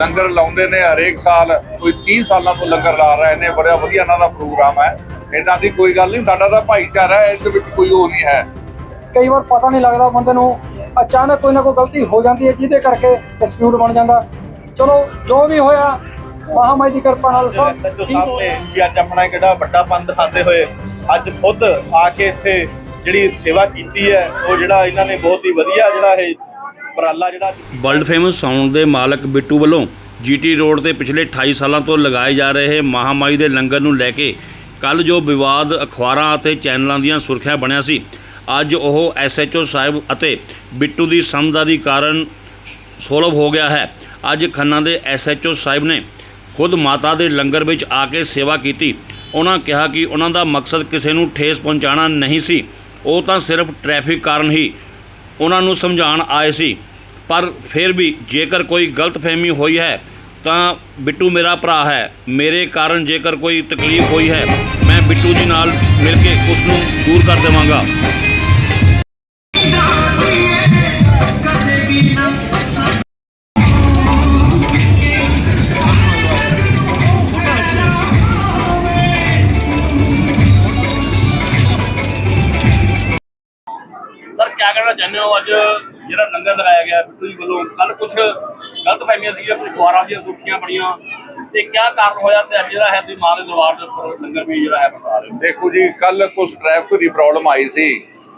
ਲੰਗਰ ਲਾਉਂਦੇ ਨੇ ਹਰੇਕ ਸਾਲ ਕੋਈ 30 ਸਾਲਾਂ ਤੋਂ ਲੰਗਰ ਲਾ ਰਹੇ ਨੇ ਬੜਾ ਵਧੀਆ ਇਹਨਾਂ ਦਾ ਪ੍ਰੋਗਰਾਮ ਹੈ। ਇਦਾਂ ਦੀ ਕੋਈ ਗੱਲ ਨਹੀਂ ਸਾਡਾ ਤਾਂ ਭਾਈਚਾਰਾ ਹੈ ਇਸ ਵਿੱਚ ਕੋਈ ਉਹ ਨਹੀਂ ਹੈ। ਕਈ ਵਾਰ ਪਤਾ ਨਹੀਂ ਲੱਗਦਾ ਬੰਦੇ ਨੂੰ ਅਚਾਨਕ ਕੋਈ ਨਾ ਕੋਈ ਗਲਤੀ ਹੋ ਜਾਂਦੀ ਹੈ ਜਿਹਦੇ ਕਰਕੇ ਡਿਸਪਿਊਟ ਬਣ ਜਾਂਦਾ। ਚਲੋ ਜੋ ਵੀ ਹੋਇਆ ਮਹਾਮਾਈ ਦੀ ਕਿਰਪਾ ਨਾਲ ਸਭ ਠੀਕ ਹੋ ਵੀ ਅੱਜ ਆਪਣਾ ਕਿਹੜਾ ਵੱਡਾ ਪੰਨ ਦਿਖਾਉਂਦੇ ਹੋਏ ਅੱਜ ਖੁਦ ਆ ਕੇ ਇੱਥੇ ਜਿਹੜੀ ਸੇਵਾ ਕੀਤੀ ਹੈ ਉਹ ਜਿਹੜਾ ਇਹਨਾਂ ਨੇ ਬਹੁਤ ਹੀ ਵਧੀਆ ਜਿਹੜਾ ਇਹ ਉਪਰਾਲਾ ਜਿਹੜਾ ਵਰਲਡ ਫੇਮਸ ਸਾਊਂਡ ਦੇ ਮਾਲਕ ਬਿੱਟੂ ਵੱਲੋਂ ਜੀਟੀ ਰੋਡ ਤੇ ਪਿਛਲੇ 28 ਸਾਲਾਂ ਤੋਂ ਲਗਾਏ ਜਾ ਰਹੇ ਮਹਾਮਾਈ ਦੇ ਲੰਗਰ ਨੂੰ ਲੈ ਕੇ ਕੱਲ ਜੋ ਵਿਵਾਦ, ਅਖਬਾਰਾਂ ਅਤੇ ਚੈਨਲਾਂ ਦੀਆਂ ਸੁਰਖੀਆਂ ਬਣਿਆ ਸੀ, ਅੱਜ ਉਹ ਐਸਐਚਓ ਸਾਹਿਬ ਅਤੇ ਬਿੱਟੂ ਦੀ ਸਮਝਦਾਰੀ ਕਾਰਨ ਸੋਲਵ ਹੋ ਗਿਆ ਹੈ। ਅੱਜ ਖੰਨਾ ਦੇ ਐਸਐਚਓ ਸਾਹਿਬ ਨੇ ਖੁਦ ਮਾਤਾ ਦੇ ਲੰਗਰ ਵਿੱਚ ਆ ਕੇ ਸੇਵਾ ਕੀਤੀ। ਉਹਨਾਂ ਕਿਹਾ ਕਿ ਉਹਨਾਂ ਦਾ ਮਕਸਦ ਕਿਸੇ ਨੂੰ ਠੇਸ ਪਹੁੰਚਾਉਣਾ ਨਹੀਂ ਸੀ। ਉਹ ਤਾਂ ਸਿਰਫ ਟ੍ਰੈਫਿਕ ਕਾਰਨ ਹੀ ਉਹਨਾਂ ਨੂੰ ਸਮਝਾਉਣ ਆਏ ਸੀ। ਪਰ ਫਿਰ ਵੀ ਜੇਕਰ ਕੋਈ ਗਲਤਫਹਿਮੀ ਹੋਈ ਹੈ, ਤਾਂ ਬਿੱਟੂ ਮੇਰਾ ਭਰਾ ਹੈ। ਮੇਰੇ ਕਾਰਨ ਜੇਕਰ ਕੋਈ ਤਕਲੀਫ ਹੋਈ ਹੈ, ਮੈਂ ਬਿੱਟੂ ਜੀ ਨਾਲ ਮਿਲ ਕੇ ਉਸ ਨੂੰ ਦੂਰ ਕਰ ਦੇਵਾਂਗਾ। ਕਹਿਣਾ ਚਾਹੁੰਦੇ ਹੋ ਅੱਜ ਜਿਹੜਾ ਲੰਗਰ ਲਗਾਇਆ ਗਿਆ ਬਿੱਟੂ ਜੀ ਵੱਲੋਂ? ਕੱਲ ਕੁਝ ਗਲਤ ਸੀਗੀਆਂ ਕੁਝ ਦੁਆਰਾ ਦੀਆਂ ਸੁਰਖੀਆਂ ਬਣੀਆਂ। ਤੇ ਕੀ ਕਾਰਨ ਹੋਇਆ ਤੇ ਅੱਜ ਜਿਹੜਾ ਹੈ ਤੁਸੀਂ ਮਾਂ ਦੇ ਦਰਬਾਰ ਦੇ ਉੱਪਰ ਲੰਗਰ ਵੀ ਜਿਹੜਾ ਹੈ ਬਣਾ ਰਹੇ ਦੇਖੋ ਜੀ ਕੱਲ ਕੁਝ ਟ੍ਰੈਫਿਕ ਦੀ ਪ੍ਰੋਬਲਮ ਆਈ ਸੀ।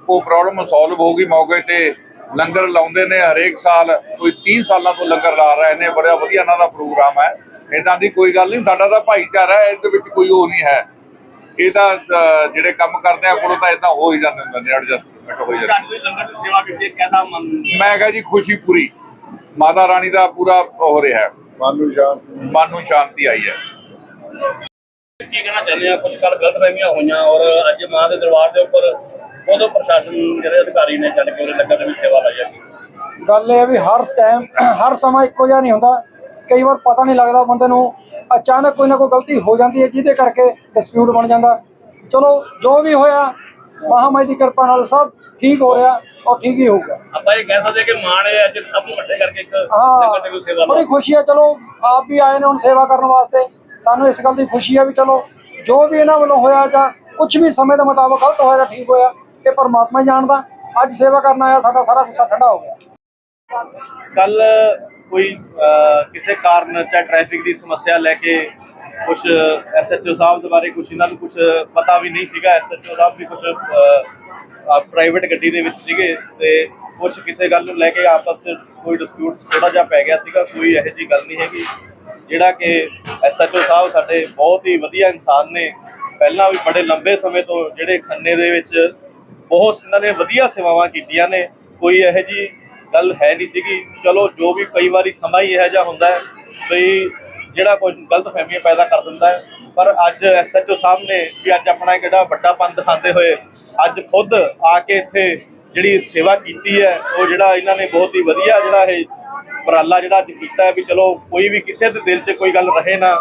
ਉਹ ਪ੍ਰੋਬਲਮ ਸੋਲਵ ਹੋ ਗਈ ਮੌਕੇ ਤੇ। ਲੰਗਰ ਲਾਉਂਦੇ ਨੇ ਹਰੇਕ ਸਾਲ, ਕੋਈ 30 ਸਾਲਾਂ ਤੋਂ ਲੰਗਰ ਲਾ ਰਹੇ ਨੇ। ਬੜਾ ਵਧੀਆ ਇਹਨਾਂ ਦਾ ਪ੍ਰੋਗਰਾਮ ਹੈ। ਇਦਾਂ ਦੀ ਕੋਈ ਗੱਲ ਨਹੀਂ, ਸਾਡਾ ਤਾਂ ਭਾਈਚਾਰਾ ਹੈ ਇਸ ਵਿੱਚ ਕੋਈ ਉਹ ਨਹੀਂ ਹੈ। ਇਹ ਤਾਂ ਜਿਹੜੇ ਕੰਮ ਕਰਦੇ ਆ ਕੋਲੋਂ ਤਾਂ ਇਦਾਂ ਹੋ ਹੀ ਜਾਂਦੇ ਹੁੰਦੇ ਨੇ ਐਡਜਸਟਮੈਂਟ ਹੋ ਜਾਂਦੀ। ਲੰਗਰ ਦੀ ਸੇਵਾ ਕੀਤੀ ਹੈ, ਕੈਸਾ ਮਨ ਮੈਂ ਕਹਾਂ ਜੀ ਖੁਸ਼ੀ ਪੂਰੀ। ਮਾਤਾ ਰਾਣੀ ਦਾ ਪੂਰਾ ਹੋ ਰਿਹਾ। ਹੈ ਮਨ ਨੂੰ ਸ਼ਾਂਤੀ ਮਨ ਨੂੰ ਸ਼ਾਂਤੀ ਆਈ ਹੈ। ਕੀ ਕਹਿਣਾ ਚਾਹੁੰਦੇ ਆ? ਕੁਝ ਕੱਲ ਗਲਤ ਫਹਿਮੀਆਂ ਹੋਈਆਂ ਔਰ ਅੱਜ ਮਾਂ ਦੇ ਦਰਬਾਰ ਦੇ ਉੱਪਰ ਉਦੋਂ ਪ੍ਰਸ਼ਾਸਨ ਜਿਹੜੇ ਅਧਿਕਾਰੀ ਨੇ ਚੱਲ ਕੇ ਉਹਦੇ ਲੰਗਰ ਦੀ ਵੀ ਸੇਵਾ ਲਈ ਜਾਂਦੀ ਗੱਲ ਇਹ ਹੈ ਵੀ ਹਰ ਟਾਈਮ ਹਰ ਸਮਾਂ ਇੱਕੋ ਜਿਹਾ ਨਹੀਂ ਹੁੰਦਾ। ਕਈ ਵਾਰ ਪਤਾ ਨਹੀਂ ਲੱਗਦਾ ਬੰਦੇ ਨੂੰ ਅਚਾਨਕ ਕੋਈ ਨਾ ਕੋਈ ਗਲਤੀ ਹੋ ਜਾਂਦੀ ਹੈ ਜਿਹਦੇ ਕਰਕੇ ਡਿਸਪਿਊਟ ਬਣ ਜਾਂਦਾ। ਚਲੋ ਜੋ ਵੀ ਹੋਇਆ ਮਹਾਮਾਈ ਦੀ ਕਿਰਪਾ ਨਾਲ ਸਭ ਠੀਕ ਹੋ ਰਿਹਾ ਔਰ ਠੀਕ ਹੀ ਹੋਊਗਾ। ਆਪਾਂ ਇਹ ਕਹਿ ਸਕਦੇ ਕਿ ਮਾਂ ਨੇ ਅੱਜ ਸਭ ਨੂੰ ਇਕੱਠੇ ਕਰਕੇ ਇੱਕ ਹਾਂ ਦੀ ਕੋਈ ਸੇਵਾ ਬੜੀ ਖੁਸ਼ੀ ਹੈ ਚਲੋ ਆਪ ਵੀ ਆਏ ਨੇ ਹੁਣ ਸੇਵਾ ਕਰਨ ਵਾਸਤੇ। ਸਾਨੂੰ ਇਸ ਗੱਲ ਦੀ ਖੁਸ਼ੀ ਹੈ ਵੀ ਚਲੋ ਜੋ ਵੀ ਇਹਨਾਂ ਵੱਲੋਂ ਹੋਇਆ ਜਾਂ ਕੁਝ ਵੀ ਸਮੇਂ ਦੇ ਮੁਤਾਬਕ ਗਲਤ ਹੋਇਆ ਜਾਂ ਠੀਕ ਹੋਇਆ ਇਹ ਪਰਮਾਤਮਾ ਹੀ ਜਾਣਦਾ। ਅੱਜ ਸੇਵਾ ਕਰਨ ਆਇਆ ਸਾਡਾ ਸਾਰਾ ਗੁੱਸਾ ਠੰਡਾ ਹੋ ਗਿਆ। ਕੱਲ ਕੋਈ ਕਿਸੇ ਕਾਰਨ ਚਾਹੇ ਟ੍ਰੈਫਿਕ ਦੀ ਸਮੱਸਿਆ ਲੈ ਕੇ ਕੁਝ ਐਸਐਚਓ ਸਾਹਿਬ ਦੇ ਬਾਰੇ ਕੁਝ ਇਹਨਾਂ ਨੂੰ ਕੁਝ ਪਤਾ ਵੀ ਨਹੀਂ ਸੀਗਾ। ਐਸਐਚਓ ਸਾਹਿਬ ਵੀ ਕੁਝ ਪ੍ਰਾਈਵੇਟ ਗੱਡੀ ਦੇ ਵਿੱਚ ਸੀਗੇ ਤੇ ਕੁਝ ਕਿਸੇ ਗੱਲ ਨੂੰ ਲੈ ਕੇ ਆਪਸ 'ਚ ਕੋਈ ਡਿਸਪਿਊਟ ਥੋੜਾ ਜਿਹਾ ਪੈ ਗਿਆ ਸੀਗਾ। ਕੋਈ ਇਹੋ ਜਿਹੀ ਗੱਲ ਨਹੀਂ ਹੈਗੀ। ਜਿਹੜਾ ਕਿ ਐਸਐਚਓ ਸਾਹਿਬ ਸਾਡੇ ਬਹੁਤ ਹੀ ਵਧੀਆ ਇਨਸਾਨ ਨੇ। ਪਹਿਲਾਂ ਵੀ ਬੜੇ ਲੰਬੇ ਸਮੇਂ ਤੋਂ ਜਿਹੜੇ ਖੰਨੇ ਦੇ ਵਿੱਚ ਬਹੁਤ ਇਹਨਾਂ ਨੇ ਵਧੀਆ ਸੇਵਾਵਾਂ ਕੀਤੀਆਂ ਨੇ। ਕੋਈ ਇਹੋ ਜਿਹੀ ਗੱਲ ਹੈ ਨਹੀਂ ਸੀਗੀ। ਚਲੋ, ਜੋ ਵੀ ਕਈ ਵਾਰੀ ਸਮਾਂ ਹੀ ਇਹੋ ਜਿਹਾ ਹੁੰਦਾ ਹੈ ਵੀ ਜਿਹੜਾ ਕੁਝ ਗਲਤ ਫਹਿਮੀਆਂ ਪੈਦਾ ਕਰ ਦਿੰਦਾ ਹੈ। ਪਰ ਅੱਜ ਐਸਐਚਓ ਸਾਹਿਬ ਨੇ ਵੀ ਅੱਜ ਆਪਣਾ ਕਿਹੜਾ ਵੱਡਾ ਪੰਨ ਦਿਖਾਉਂਦੇ ਹੋਏ ਅੱਜ ਖੁਦ ਆ ਕੇ ਇੱਥੇ ਜਿਹੜੀ ਸੇਵਾ ਕੀਤੀ ਹੈ, ਉਹ ਜਿਹੜਾ ਇਹਨਾਂ ਨੇ ਬਹੁਤ ਹੀ ਵਧੀਆ ਜਿਹੜਾ ਇਹ ਉਪਰਾਲਾ ਜਿਹੜਾ ਅੱਜ ਕੀਤਾ ਹੈ ਵੀ ਚਲੋ, ਕੋਈ ਵੀ ਕਿਸੇ ਦੇ ਦਿਲ 'ਚ ਕੋਈ ਗੱਲ ਰਹੇ ਨਾ,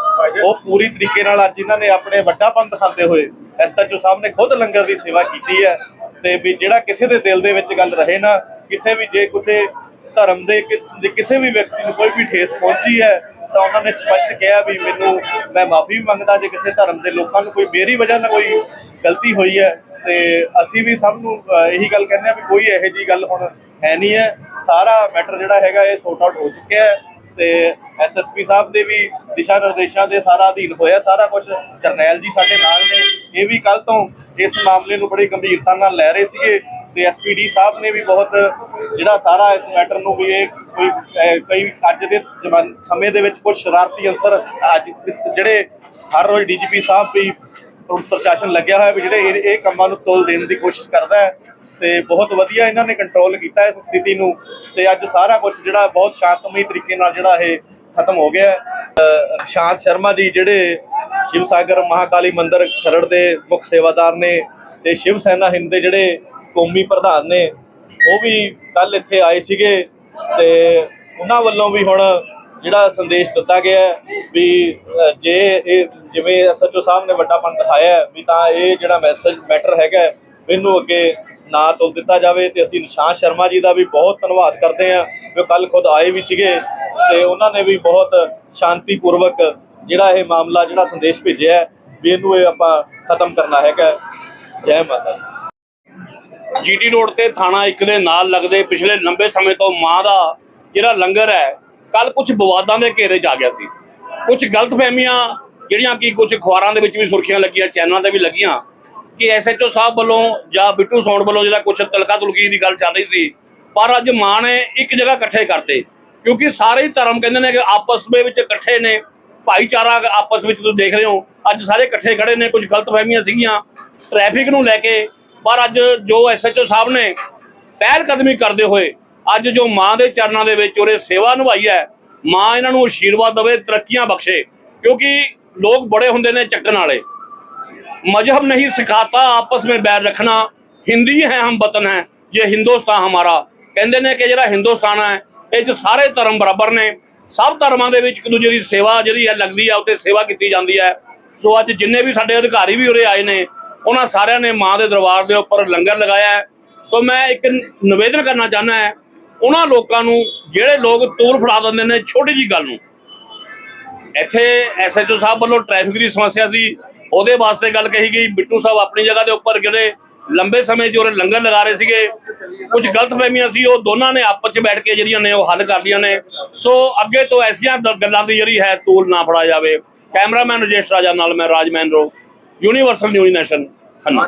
ਉਹ ਪੂਰੀ ਤਰੀਕੇ ਨਾਲ ਅੱਜ ਇਹਨਾਂ ਨੇ ਆਪਣੇ ਵੱਡਾ ਪੰਨ ਦਿਖਾਉਂਦੇ ਹੋਏ ਐਸਐਚਓ ਸਾਹਿਬ ਨੇ ਖੁਦ ਲੰਗਰ ਦੀ ਸੇਵਾ ਕੀਤੀ ਹੈ ਤੇ ਵੀ ਜਿਹੜਾ ਕਿਸੇ ਦੇ ਦਿਲ ਦੇ ਵਿੱਚ ਗੱਲ ਰਹੇ ਨਾ ਕਿਸੇ ਵੀ ਜੇ ਕਿਸੇ ਧਰਮ ਦੇ ਕਿਸੇ ਵੀ ਵਿਅਕਤੀ ਨੂੰ ਕੋਈ ਵੀ ਠੇਸ ਪਹੁੰਚੀ ਹੈ, ਤਾਂ ਉਹਨਾਂ ਨੇ ਸਪਸ਼ਟ ਕਿਹਾ ਵੀ ਮੈਨੂੰ, ਮੈਂ ਮਾਫੀ ਵੀ ਮੰਗਦਾ ਜੇ ਕਿਸੇ ਧਰਮ ਦੇ ਲੋਕਾਂ ਨੂੰ ਕੋਈ ਮੇਰੀ ਵਜ੍ਹਾ ਨਾਲ ਕੋਈ ਗਲਤੀ ਹੋਈ ਹੈ। ਤੇ ਅਸੀਂ ਵੀ ਸਭ ਨੂੰ ਇਹੀ ਗੱਲ ਕਹਿੰਦੇ ਆ ਵੀ ਕੋਈ ਇਹੋ ਜੀ ਗੱਲ ਹੁਣ ਹੈ ਨਹੀਂ ਹੈ। ਸਾਰਾ ਮੈਟਰ ਜਿਹੜਾ ਹੈਗਾ ਇਹ ਸੋਰਟ ਆਊਟ ਹੋ ਚੁੱਕਿਆ ਹੈ ਤੇ ਐਸਐਸਪੀ ਸਾਹਿਬ ਦੇ ਵੀ ਦਿਸ਼ਾ ਨਿਰਦੇਸ਼ਾਂ ਦੇ ਸਾਰਾ ਅਧੀਨ ਹੋਇਆ, ਸਾਰਾ ਕੁਝ ਜਰਨੈਲ ਜੀ ਸਾਡੇ ਨਾਲ ਨੇ। ਇਹ ਵੀ ਕੱਲ ਤੋਂ ਇਸ ਮਾਮਲੇ ਨੂੰ ਬੜੀ ਗੰਭੀਰਤਾ ਨਾਲ ਲੈ ਰਹੇ ਸੀਗੇ। ਤੇ ਐਸਪੀਡੀ ਸਾਹਿਬ ਨੇ ਵੀ ਬਹੁਤ, ਜਿਹੜਾ ਸਾਰਾ ਇਸ ਮੈਟਰ ਨੂੰ ਵੀ ਇਹ ਕੋਈ ਕਈ ਅੱਜ ਦੇ ਜ਼ਮਾਨ- ਸਮੇਂ ਦੇ ਵਿੱਚ ਕੁਝ ਸ਼ਰਾਰਤੀ ਅੰਸਰ ਅੱਜ ਜਿਹੜੇ ਹਰ ਰੋਜ਼ ਡੀਜੀਪੀ ਸਾਹਿਬ ਵੀ ਪ੍ਰਸ਼ਾਸਨ ਲੱਗਿਆ ਹੋਇਆ ਵੀ ਜਿਹੜੇ ਇਹ- ਇਹ ਕੰਮਾਂ ਨੂੰ ਤੋਲ ਦੇਣ ਦੀ ਕੋਸ਼ਿਸ਼ ਕਰਦਾ ਹੈ ਤੇ ਬਹੁਤ ਵਧੀਆ ਇਹਨਾਂ ਨੇ ਕੰਟਰੋਲ ਕੀਤਾ ਇਸ ਸਥਿਤੀ ਨੂੰ ਤੇ ਅੱਜ ਸਾਰਾ ਕੁਝ ਜਿਹੜਾ ਬਹੁਤ ਸ਼ਾਂਤਮਈ ਤਰੀਕੇ ਨਾਲ ਜਿਹੜਾ ਇਹ ਖਤਮ ਹੋ ਗਿਆ ਸ਼ਾਂਤ ਸ਼ਰਮਾ ਜੀ ਜਿਹੜੇ ਸ਼ਿਵ ਸਾਗਰ ਮਹਾਕਾਲੀ ਮੰਦਿਰ ਖਰੜ ਦੇ ਮੁੱਖ ਸੇਵਾਦਾਰ ਨੇ ਤੇ ਸ਼ਿਵ ਸੈਨਾ ਹਿੰਦ ਦੇ ਜਿਹੜੇ ਕੌਮੀ ਪ੍ਰਧਾਨ ਨੇ, ਉਹ ਵੀ ਕੱਲ ਇੱਥੇ ਆਏ ਸੀਗੇ ਤੇ ਉਹਨਾਂ ਵੱਲੋਂ ਵੀ ਹੁਣ ਜਿਹੜਾ ਸੰਦੇਸ਼ ਦਿੱਤਾ ਗਿਆ ਵੀ ਜੇ ਇਹ ਜਿਵੇਂ ਐਸਐਚਓ ਸਾਹਿਬ ਨੇ ਵੱਡਾਪਨ ਦਿਖਾਇਆ ਵੀ ਤਾਂ ਇਹ ਜਿਹੜਾ ਮੈਸੇਜ, ਮੈਟਰ ਹੈਗਾ ਇਹਨੂੰ ਅੱਗੇ ਨਾ ਤੁਲ ਦਿੱਤਾ ਜਾਵੇ ਤੇ ਅਸੀਂ ਨਿਸ਼ਾਨ ਸ਼ਰਮਾ ਜੀ ਦਾ ਵੀ ਬਹੁਤ ਧੰਨਵਾਦ ਕਰਦੇ ਹਾਂ ਜੋ ਕੱਲ ਖੁਦ ਆਏ ਵੀ ਸੀਗੇ ਤੇ ਉਹਨਾਂ ਨੇ ਵੀ ਬਹੁਤ ਸ਼ਾਂਤੀਪੂਰਵਕ ਜਿਹੜਾ ਇਹ ਮਾਮਲਾ, ਜਿਹੜਾ ਸੰਦੇਸ਼ ਭੇਜਿਆ ਵੀ ਇਹਨੂੰ ਇਹ ਆਪਾਂ ਖਤਮ ਕਰਨਾ ਹੈਗਾ ਜੈ ਮਾਤਾ ਜੀਟੀ ਰੋਡ ਤੇ ਥਾਣਾ ਇੱਕ ਦੇ ਨਾਲ ਲੱਗਦੇ ਪਿਛਲੇ ਲੰਬੇ ਸਮੇਂ ਤੋਂ ਮਾਂ ਦਾ ਜਿਹੜਾ ਲੰਗਰ ਹੈ ਕੱਲ ਕੁਝ ਵਿਵਾਦਾਂ ਦੇ ਘੇਰੇ 'ਚ ਆ ਗਿਆ ਸੀ। ਕੁਝ ਗਲਤਫਹਿਮੀਆਂ ਜਿਹੜੀਆਂ ਕਿ ਕੁਝ ਅਖਬਾਰਾਂ ਦੇ ਵਿੱਚ ਵੀ ਸੁਰਖੀਆਂ ਲੱਗੀਆਂ, ਚੈਨਲਾਂ ਤੇ ਵੀ ਲੱਗੀਆਂ, ਕਿ ਐਸਐਚਓ ਸਾਹਿਬ ਵੱਲੋਂ ਜਾਂ ਬਿੱਟੂ ਸੌਂਡ ਵੱਲੋਂ ਜਿਹੜਾ ਕੁਝ ਤਲਕਾ ਤੁਲਕੀ ਦੀ ਗੱਲ ਚੱਲ ਰਹੀ ਸੀ, ਪਰ ਅੱਜ ਮਾਂ ਨੇ ਇੱਕ ਜਗ੍ਹਾ ਇਕੱਠੇ ਕਰਤੇ, ਕਿਉਂਕਿ ਸਾਰੇ ਧਰਮ ਕਹਿੰਦੇ ਨੇ ਕਿ ਆਪਸ ਵਿੱਚ ਇਕੱਠੇ ਨੇ, ਭਾਈਚਾਰਾ ਆਪਸ ਵਿੱਚ ਤੁਸੀਂ ਦੇਖ ਰਹੇ ਹੋ, ਅੱਜ ਸਾਰੇ ਇਕੱਠੇ ਖੜੇ ਨੇ ਕੁਝ ਗਲਤਫਹਿਮੀਆਂ ਸੀਗੀਆਂ, ਟ੍ਰੈਫਿਕ ਨੂੰ ਲੈ ਕੇ ਪਰ ਅੱਜ ਜੋ ਐਸਐਚਓ ਸਾਹਿਬ ਨੇ ਪਹਿਲ ਕਦਮੀ ਕਰਦੇ ਹੋਏ ਅੱਜ ਜੋ ਮਾਂ ਦੇ ਚਰਨਾਂ ਦੇ ਵਿੱਚ ਉਹਨੇ ਸੇਵਾ ਨਿਭਾਈ ਹੈ, ਮਾਂ ਇਹਨਾਂ ਨੂੰ ਅਸ਼ੀਰਵਾਦ ਦੇਵੇ, ਤਰੱਕੀਆਂ ਬਖਸ਼ੇ, ਕਿਉਂਕਿ ਲੋਕ ਬੜੇ ਹੁੰਦੇ ਨੇ ਚੱਕਣ ਵਾਲੇ। ਮਜ਼ਹਬ ਨਹੀਂ ਸਿਖਾਤਾ, ਆਪਸ ਵਿੱਚ ਬੈਰ ਰੱਖਣਾ, ਹਿੰਦੀ ਹੈ ਹਮ ਵਤਨ ਹੈ, ਜੇ ਹਿੰਦੁਸਤਾਨ ਹਮਾਰਾ। ਕਹਿੰਦੇ ਨੇ ਕਿ ਜਿਹੜਾ ਹਿੰਦੁਸਤਾਨ ਹੈ, ਇਹ 'ਚ ਸਾਰੇ ਧਰਮ ਬਰਾਬਰ ਨੇ। ਸਭ ਧਰਮਾਂ ਦੇ ਵਿੱਚ ਇੱਕ ਦੂਜੇ ਦੀ ਸੇਵਾ ਜਿਹੜੀ ਹੈ, ਲੱਗਦੀ ਹੈ, ਉੱਤੇ ਸੇਵਾ ਕੀਤੀ ਜਾਂਦੀ ਹੈ। ਸੋ ਅੱਜ ਜਿੰਨੇ ਵੀ ਸਾਡੇ ਅਧਿਕਾਰੀ ਵੀ ਉਰੇ ਆਏ ਨੇ ਉਹਨਾਂ ਸਾਰਿਆਂ ਨੇ ਮਾਂ ਦੇ ਦਰਬਾਰ ਦੇ ਉੱਪਰ ਲੰਗਰ ਲਗਾਇਆ ਸੋ ਮੈਂ ਇੱਕ ਨਿਵੇਦਨ ਕਰਨਾ ਚਾਹੁੰਦਾ ਹੈ, ਉਹਨਾਂ ਲੋਕਾਂ ਨੂੰ, ਜਿਹੜੇ ਲੋਕ ਤੂਰ ਫੜਾ ਦਿੰਦੇ ਨੇ ਛੋਟੀ ਜੀ ਗੱਲ ਨੂੰ। ਇੱਥੇ ਐਸਐਚਓ ਸਾਹਿਬ ਵੱਲੋਂ ਟ੍ਰੈਫਿਕ ਦੀ ਸਮੱਸਿਆ ਸੀ, ਉਹਦੇ ਵਾਸਤੇ ਗੱਲ ਕਹੀ ਗਈ। ਬਿੱਟੂ ਸਾਹਿਬ ਆਪਣੀ ਜਗ੍ਹਾ ਦੇ ਉੱਪਰ ਜਿਹੜੇ ਲੰਬੇ ਸਮੇਂ 'ਚ ਉਹਨੇ ਲੰਗਰ ਲਗਾ ਰਹੇ ਸੀਗੇ, ਕੁਝ ਗਲਤਫਹਿਮੀਆਂ ਸੀ, ਉਹ ਦੋਨਾਂ ਨੇ ਆਪਸ 'ਚ ਬੈਠ ਕੇ ਜਿਹੜੀਆਂ ਨੇ ਉਹ ਹੱਲ ਕਰ ਲਈਆਂ ਨੇ। ਸੋ ਅੱਗੇ ਤੋਂ ਐਸੀਆਂ ਗੱਲਾਂ ਦੀ ਜਿਹੜੀ ਹੈ, ਤੂਲ ਨਾ ਫੜਾ ਜਾਵੇ। ਕੈਮਰਾਮੈਨ ਰਜੇਸ਼ ਰਾਜਾ ਨਾਲ ਮੈਂ ਰਾਜਮੈਨ ਰੋ ਯੂਨੀਵਰਸਲ ਨਿਊਜ਼ ਨੈਸ਼ਨ ਖੰਨਾ